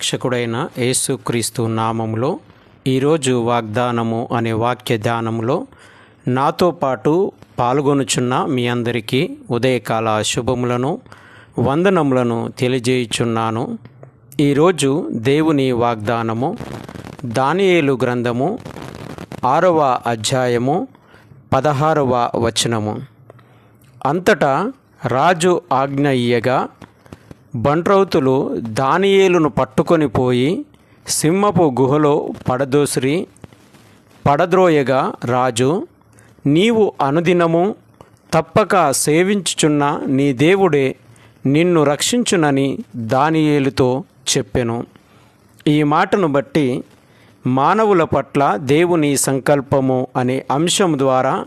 రక్షకుడైన యేసుక్రీస్తు నామములో ఈరోజు వాగ్దానము అనే వాక్య ధ్యానములో నాతో పాటు పాల్గొనుచున్న మీ అందరికీ ఉదయకాల శుభములను వందనములను తెలియజేయుచున్నాను. ఈరోజు దేవుని వాగ్దానము దానియేలు గ్రంథము ఆరవ అధ్యాయము పదహారవ వచనము. అంతటా రాజు ఆజ్ఞ ఇయ్యగా బంట్రౌతులు దానియేలును పట్టుకొని పోయి సింహపు గుహలో పడదోసిరి పడద్రోయగా రాజు నీవు అనుదినము తప్పక సేవించుచున్న నీ దేవుడే నిన్ను రక్షించునని దానియేలుతో చెప్పెను. ఈ మాటను బట్టి మానవుల పట్ల దేవుని సంకల్పము అనే అంశం ద్వారా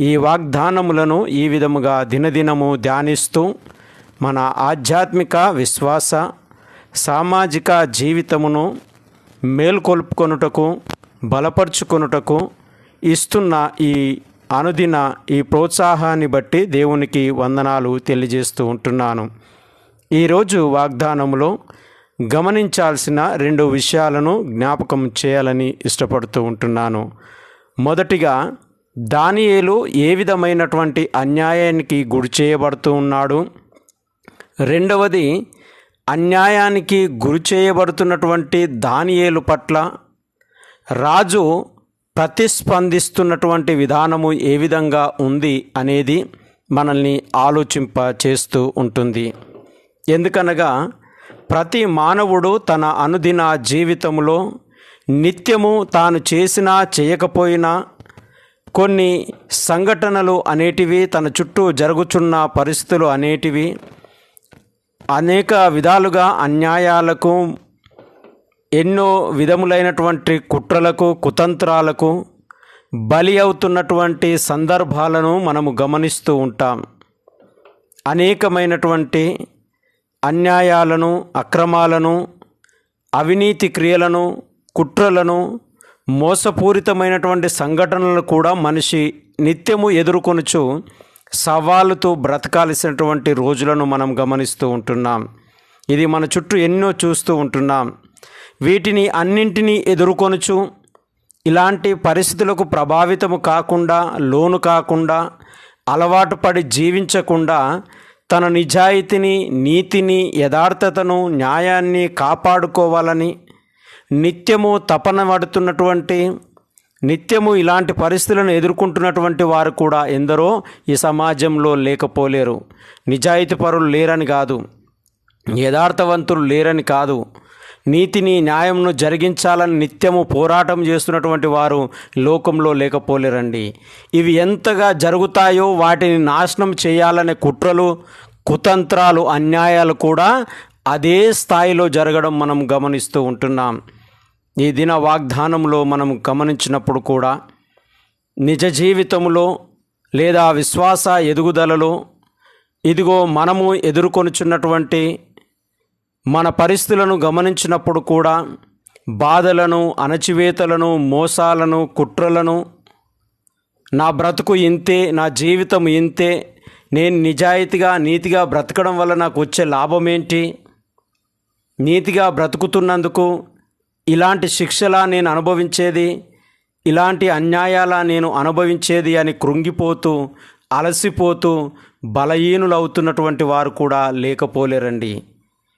ఈ వాగ్దానములను ఈ విధముగా దినదినము ధ్యానిస్తూ మన ఆధ్యాత్మిక విశ్వాస సామాజిక జీవితమును మేల్కొల్పుకొనుటకు బలపరుచుకొనుటకు ఇస్తున్న ఈ అనుదిన ఈ ప్రోత్సాహాన్ని బట్టి దేవునికి వందనాలు తెలియజేస్తూ ఉంటున్నాను. ఈరోజు వాగ్దానములో గమనించాల్సిన రెండు విషయాలను జ్ఞాపకం చేయాలని ఇష్టపడుతూ ఉంటున్నాను. మొదటిగా దానియేలు ఏ విధమైనటువంటి అన్యాయానికి గురి చేయబడుతూ ఉన్నాడు? రెండవది అన్యాయానికి గురి చేయబడుతున్నటువంటి దానియేలు పట్ల రాజు ప్రతిస్పందిస్తున్నటువంటి విధానము ఏ విధంగా ఉంది అనేది మనల్ని ఆలోచింప చేస్తూ ఉంటుంది. ఎందుకనగా ప్రతి మానవుడు తన అనుదిన జీవితంలో నిత్యము తాను చేసినా చేయకపోయినా కొన్ని సంఘటనలు అనేటివి తన చుట్టూ జరుగుచున్న పరిస్థితులు అనేటివి అనేక విధాలుగా అన్యాయాలకు ఎన్నో విధములైనటువంటి కుట్రలకు కుతంత్రాలకు బలి అవుతున్నటువంటి సందర్భాలను మనము గమనిస్తూ ఉంటాం. అనేకమైనటువంటి అన్యాయాలను అక్రమాలను అవినీతి క్రియలను కుట్రలను మోసపూరితమైనటువంటి సంఘటనలను కూడా మనిషి నిత్యము ఎదుర్కొనుచు సవాళ్ళతో బ్రతకాల్సినటువంటి రోజులను మనం గమనిస్తూ ఉంటున్నాం. ఇది మన చుట్టూ ఎన్నో చూస్తూ ఉంటున్నాం. వీటిని అన్నింటినీ ఎదుర్కొనుచు ఇలాంటి పరిస్థితులకు ప్రభావితము కాకుండా లోను కాకుండా అలవాటు పడి జీవించకుండా తన నిజాయితీని నీతిని యథార్థతను న్యాయాన్ని కాపాడుకోవాలని నిత్యము తపన పడుతున్నటువంటి నిత్యము ఇలాంటి పరిస్థితులను ఎదుర్కొంటున్నటువంటి వారు కూడా ఎందరో ఈ సమాజంలో లేకపోలేరు. నిజాయితీ పరులు లేరని కాదు. యథార్థవంతులు లేరని కాదు. నీతిని న్యాయంను జరిగించాలని నిత్యము పోరాటం చేస్తున్నటువంటి వారు లోకంలో లేకపోలేరండి. ఇవి ఎంతగా జరుగుతాయో వాటిని నాశనం చేయాలనే కుట్రలు కుతంత్రాలు అన్యాయాలు కూడా అదే స్థాయిలో జరగడం మనం గమనిస్తూ ఉంటున్నాం. ఈ దిన వాగ్దానంలో మనం గమనించినప్పుడు కూడా నిజ జీవితంలో లేదా విశ్వాస ఎదుగుదలలో ఇదిగో మనము ఎదుర్కొనుచున్నటువంటి మన పరిస్థితులను గమనించినప్పుడు కూడా బాధలను అణచివేతలను మోసాలను కుట్రలను నా బ్రతుకు ఇంతే నా జీవితం ఇంతే నేను నిజాయితీగా నీతిగా బ్రతకడం వల్ల నాకు వచ్చే లాభం ఏంటి నీతిగా బ్రతుకుతున్నందుకు ఇలాంటి శిక్షలా నేను అనుభవించేది ఇలాంటి అన్యాయాల నేను అనుభవించేది అని కృంగిపోతూ అలసిపోతూ బలహీనులవుతున్నటువంటి వారు కూడా లేకపోలేరండి.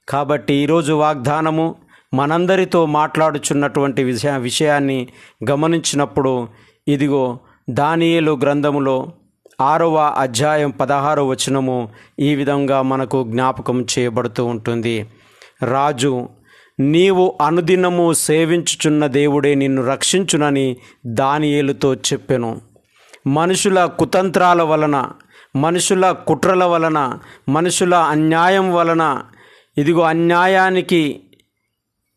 కాబట్టి ఈరోజు వాగ్దానము మనందరితో మాట్లాడుచున్నటువంటి విషయ విషయాన్ని గమనించినప్పుడు ఇదిగో దానియేలు గ్రంథములో ఆరవ అధ్యాయం పదహారు వచనము ఈ విధంగా మనకు జ్ఞాపకం చేయబడుతూ ఉంటుంది. రాజు నీవు అనుదినము సేవించుచున్న దేవుడే నిన్ను రక్షించునని దానియేలుతో చెప్పెను. మనుషుల కుతంత్రాల వలన మనుషుల కుట్రల వలన మనుషుల అన్యాయం వలన ఇదిగో అన్యాయానికి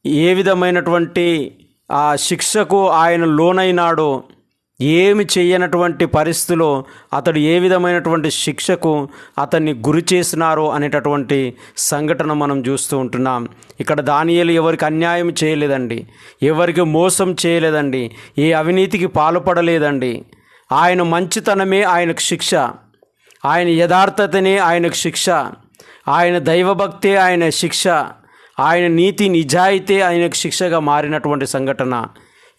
ఏ విధమైనటువంటి ఆ శిక్షకు ఆయన లోనైనాడో ఏమి చేయనటువంటి పరిస్థితిలో అతడు ఏ విధమైనటువంటి శిక్షకు అతన్ని గురి చేసినారో అనేటటువంటి సంఘటన మనం చూస్తూ ఉంటున్నాం. ఇక్కడ దానియలు ఎవరికి అన్యాయం చేయలేదండి. ఎవరికి మోసం చేయలేదండి. ఏ అవినీతికి పాల్పడలేదండి. ఆయన మంచితనమే ఆయనకు శిక్ష. ఆయన యథార్థతనే ఆయనకు శిక్ష. ఆయన దైవభక్తే ఆయన శిక్ష. ఆయన నీతి నిజాయితీ ఆయనకు శిక్షగా మారినటువంటి సంఘటన.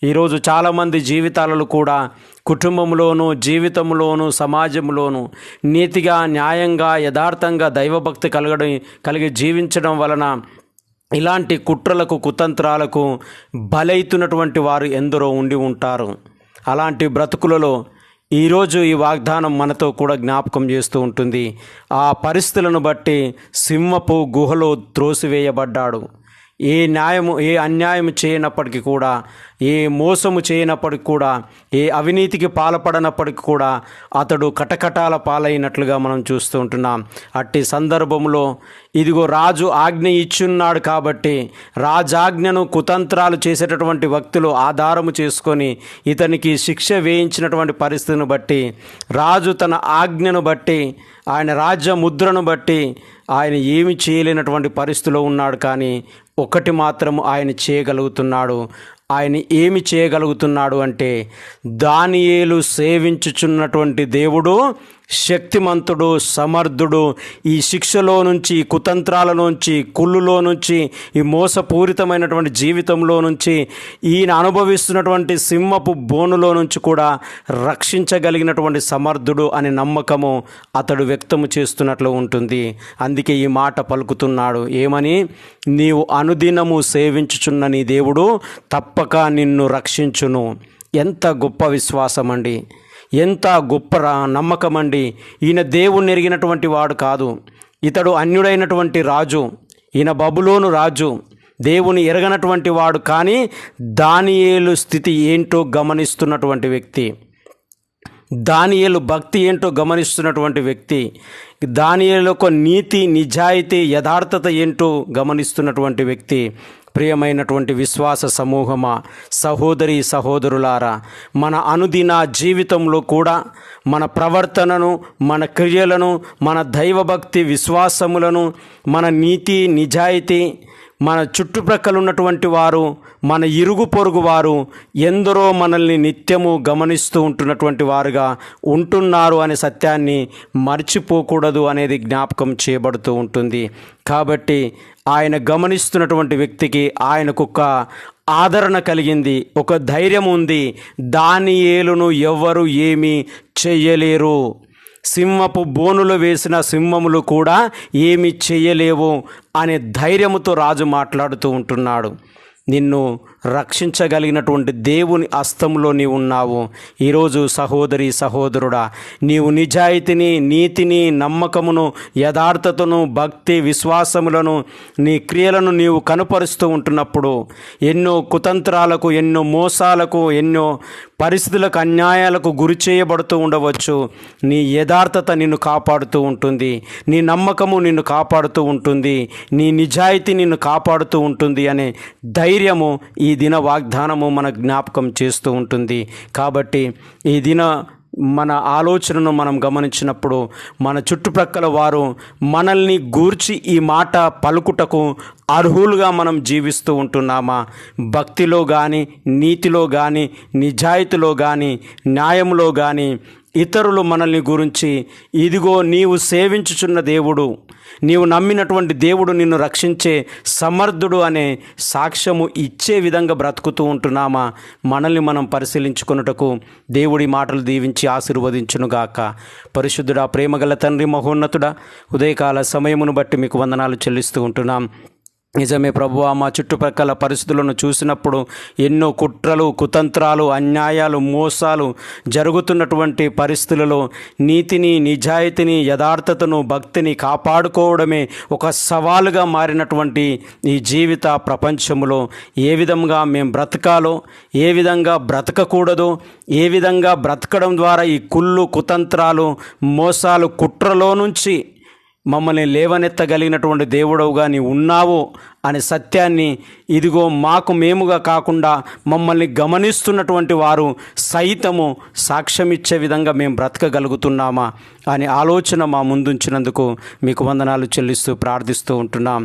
ఈరోజు చాలామంది జీవితాలలో కూడా కుటుంబంలోనూ జీవితంలోనూ సమాజంలోనూ నీతిగా న్యాయంగా యథార్థంగా దైవభక్తి కలగడం కలిగి జీవించడం వలన ఇలాంటి కుట్రలకు కుతంత్రాలకు బలైతున్నటువంటి వారు ఎందరో ఉండి ఉంటారు. అలాంటి బ్రతుకులలో ఈరోజు ఈ వాగ్దానం మనతో కూడా జ్ఞాపకం చేస్తూ ఉంటుంది. ఆ పరిస్థితులను బట్టి సింహపు గుహలో త్రోసివేయబడ్డాడు. ఏ న్యాయము ఏ అన్యాయము చేయనప్పటికీ కూడా ఏ మోసము చేయనప్పటికి కూడా ఏ అవినీతికి పాల్పడనప్పటికీ కూడా అతడు కటకటాల పాలైనట్లుగా మనం చూస్తూ ఉంటున్నాం. అట్టి సందర్భంలో ఇదిగో రాజు ఆజ్ఞ ఇచ్చున్నాడు కాబట్టి రాజాజ్ఞను కుతంత్రాలు చేసేటటువంటి వ్యక్తులు ఆధారము చేసుకొని ఇతనికి శిక్ష వేయించినటువంటి పరిస్థితిని బట్టి రాజు తన ఆజ్ఞను బట్టి ఆయన రాజ్య ముద్రను బట్టి ఆయన ఏమి చేయలేనటువంటి పరిస్థితిలో ఉన్నాడు. కానీ ఒకటి మాత్రం ఆయన చేయగలుగుతున్నాడు. ఆయన ఏమి చేయగలుగుతున్నాడు అంటే దానియేలు సేవించుచున్నటువంటి దేవుడు శక్తిమంతుడు సమర్థుడు. ఈ శిక్షలో నుంచి కుతంత్రాల నుంచి కుళ్ళులో నుంచి ఈ మోసపూరితమైనటువంటి జీవితంలో నుంచి ఈయన అనుభవిస్తున్నటువంటి సింహపు బోనులో నుంచి కూడా రక్షించగలిగినటువంటి సమర్థుడు అనే నమ్మకము అతడు వ్యక్తము చేస్తున్నట్లు ఉంటుంది. అందుకే ఈ మాట పలుకుతున్నాడు. ఏమని? నీవు అనుదినము సేవించుచున్న నీ దేవుడు తప్పక నిన్ను రక్షించును. ఎంత గొప్ప విశ్వాసం అండి ఎంత గొప్ప రా- నమ్మకం అండి ఈయన దేవుణ్ణి ఎరిగినటువంటి వాడు కాదు. ఇతడు అన్యుడైనటువంటి రాజు. ఈయన బబులోను రాజు. దేవుని ఎరగనటువంటి వాడు కానీ దానియేలు స్థితి ఏంటో గమనిస్తున్నటువంటి వ్యక్తి. దానియేలు భక్తి ఏంటో గమనిస్తున్నటువంటి వ్యక్తి. దానియేలు నీతి నిజాయితీ యథార్థత ఏంటో గమనిస్తున్నటువంటి వ్యక్తి. ప్రియమైనటువంటి విశ్వాస సమూహమా సహోదరి సహోదరులారా మన అనుదిన జీవితంలో కూడా మన ప్రవర్తనను మన క్రియలను మన దైవభక్తి విశ్వాసములను మన నీతి నిజాయితీ మన చుట్టుప్రక్కల ఉన్నటువంటి వారు మన ఇరుగు పొరుగు వారు ఎందరో మనల్ని నిత్యము గమనిస్తూ ఉంటున్నటువంటి వారుగా ఉంటున్నారు అనే సత్యాన్ని మర్చిపోకూడదు అనేది జ్ఞాపకం చేయబడుతూ ఉంటుంది. కాబట్టి ఆయన గమనిస్తున్నటువంటి వ్యక్తికి ఆయనకు ఒక ఆదరణ కలిగింది ఒక ధైర్యం ఉంది. దాని ఏలును ఎవ్వరు ఏమీ చెయ్యలేరు. సింహపు బోనులు వేసిన సింహములు కూడా ఏమి చేయలేవు అనే ధైర్యముతో రాజు మాట్లాడుతూ ఉంటున్నాడు. నిన్ను రక్షించగలిగినటువంటి దేవుని అస్తంలో నీవు ఉన్నావు. ఈరోజు సహోదరి సహోదరుడా నీవు నిజాయితీని నీతిని నమ్మకమును యథార్థతను భక్తి విశ్వాసములను నీ క్రియలను నీవు కనుపరుస్తూ ఉంటున్నప్పుడు ఎన్నో కుతంత్రాలకు ఎన్నో మోసాలకు ఎన్నో పరిస్థితులకు అన్యాయాలకు గురి చేయబడుతూ ఉండవచ్చు. నీ యథార్థత నిన్ను కాపాడుతూ ఉంటుంది. నీ నమ్మకము నిన్ను కాపాడుతూ ఉంటుంది. నీ నిజాయితీ నిన్ను కాపాడుతూ ఉంటుంది అనే ధైర్యము ఈ దిన వాగ్దానము మన జ్ఞాపకం చేస్తూ ఉంటుంది. కాబట్టి ఈ దిన మన ఆలోచనను మనం గమనించినప్పుడు మన చుట్టుప్రక్కల వారు మనల్ని గూర్చి ఈ మాట పలుకుటకు అర్హులుగా మనం జీవిస్తూ ఉంటున్నామా? భక్తిలో కానీ నీతిలో కానీ నిజాయితీలో కానీ న్యాయంలో కానీ ఇతరులు మనల్ని గురించి ఇదిగో నీవు సేవించుచున్న దేవుడు నీవు నమ్మినటువంటి దేవుడు నిన్ను రక్షించే సమర్థుడు అనే సాక్ష్యము ఇచ్చే విధంగా బ్రతుకుతూ ఉంటున్నామా? మనల్ని మనం పరిశీలించుకొనుటకు దేవుడి మాటలు దీవించి ఆశీర్వదించునుగాక. పరిశుద్ధుడా ప్రేమగల తండ్రి మహోన్నతుడా ఉదయకాల సమయమును బట్టి మీకు వందనాలు చెల్లిస్తూ ఉంటున్నాం. నిజమే ప్రభువా మా చుట్టుపక్కల పరిస్థితులను చూసినప్పుడు ఎన్నో కుట్రలు కుతంత్రాలు అన్యాయాలు మోసాలు జరుగుతున్నటువంటి పరిస్థితులలో నీతిని నిజాయితీని యథార్థతను భక్తిని కాపాడుకోవడమే ఒక సవాలుగా మారినటువంటి ఈ జీవిత ప్రపంచంలో ఏ విధంగా మేము బ్రతకాలో ఏ విధంగా బ్రతకకూడదో ఏ విధంగా బ్రతకడం ద్వారా ఈ కుళ్ళు కుతంత్రాలు మోసాలు కుట్రలో నుంచి మమ్మల్ని లేవనెత్తగలిగినటువంటి దేవుడవుగా నీ ఉన్నావు అనే సత్యాన్ని ఇదిగో మాకు మేముగా కాకుండా మమ్మల్ని గమనిస్తున్నటువంటి వారు సైతము సాక్ష్యమిచ్చే విధంగా మేము బ్రతకగలుగుతున్నామా అనే ఆలోచన మా ముందుంచినందుకు మీకు వందనాలు చెల్లిస్తూ ప్రార్థిస్తూ ఉంటున్నాం.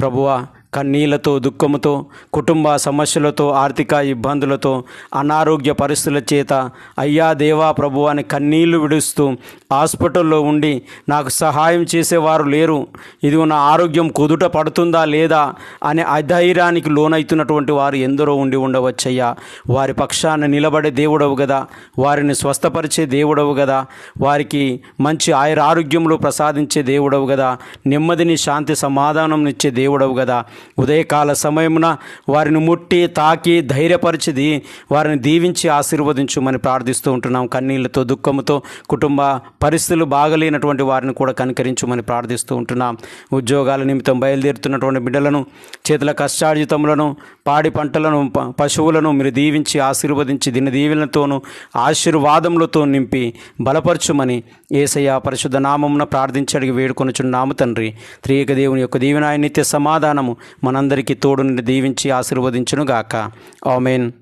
ప్రభువా కన్నీళ్ళతో దుఃఖముతో కుటుంబ సమస్యలతో ఆర్థిక ఇబ్బందులతో అనారోగ్య పరిస్థితుల చేత అయ్యా దేవా ప్రభు అని కన్నీళ్ళు విడుస్తూ హాస్పిటల్లో ఉండి నాకు సహాయం చేసేవారు లేరు. ఇది నా ఆరోగ్యం కుదుట పడుతుందా లేదా అనే అధైర్యానికి లోనైతున్నటువంటి వారు ఎందరో ఉండి ఉండవచ్చయ్యా. వారి పక్షాన నిలబడే దేవుడవు కదా వారిని స్వస్థపరిచే దేవుడవు కదా వారికి మంచి ఆయుర ఆరోగ్యములు ప్రసాదించే దేవుడవు కదా నెమ్మదిని శాంతి సమాధానం ఇచ్చే దేవుడవు కదా ఉదయకాల సమయమున వారిని ముట్టి తాకి ధైర్యపరిచిది వారిని దీవించి ఆశీర్వదించుమని ప్రార్థిస్తూ ఉంటున్నాం. కన్నీళ్ళతో దుఃఖముతో కుటుంబ పరిస్థితులు బాగలేనటువంటి వారిని కూడా కనికరించుమని ప్రార్థిస్తూ ఉంటున్నాం. ఉద్యోగాల నిమిత్తం బయలుదేరుతున్నటువంటి బిడ్డలను చేతుల కష్టార్జితములను పాడి పంటలను ప- పశువులను మీరు దీవించి ఆశీర్వదించి దీని దీవెనలతోనూ ఆశీర్వాదములతో నింపి బలపరచుమని ఏసయ్య పరిశుద్ధ నామమున ప్రార్థించి అడిగి వేడుకొనుచున్నాము తండ్రి. త్రియక దేవుని యొక్క దీవెన నిత్య సమాధానము మనందరికీ తోడుని దీవించి ఆశీర్వదించునుగాక. ఆమెన్.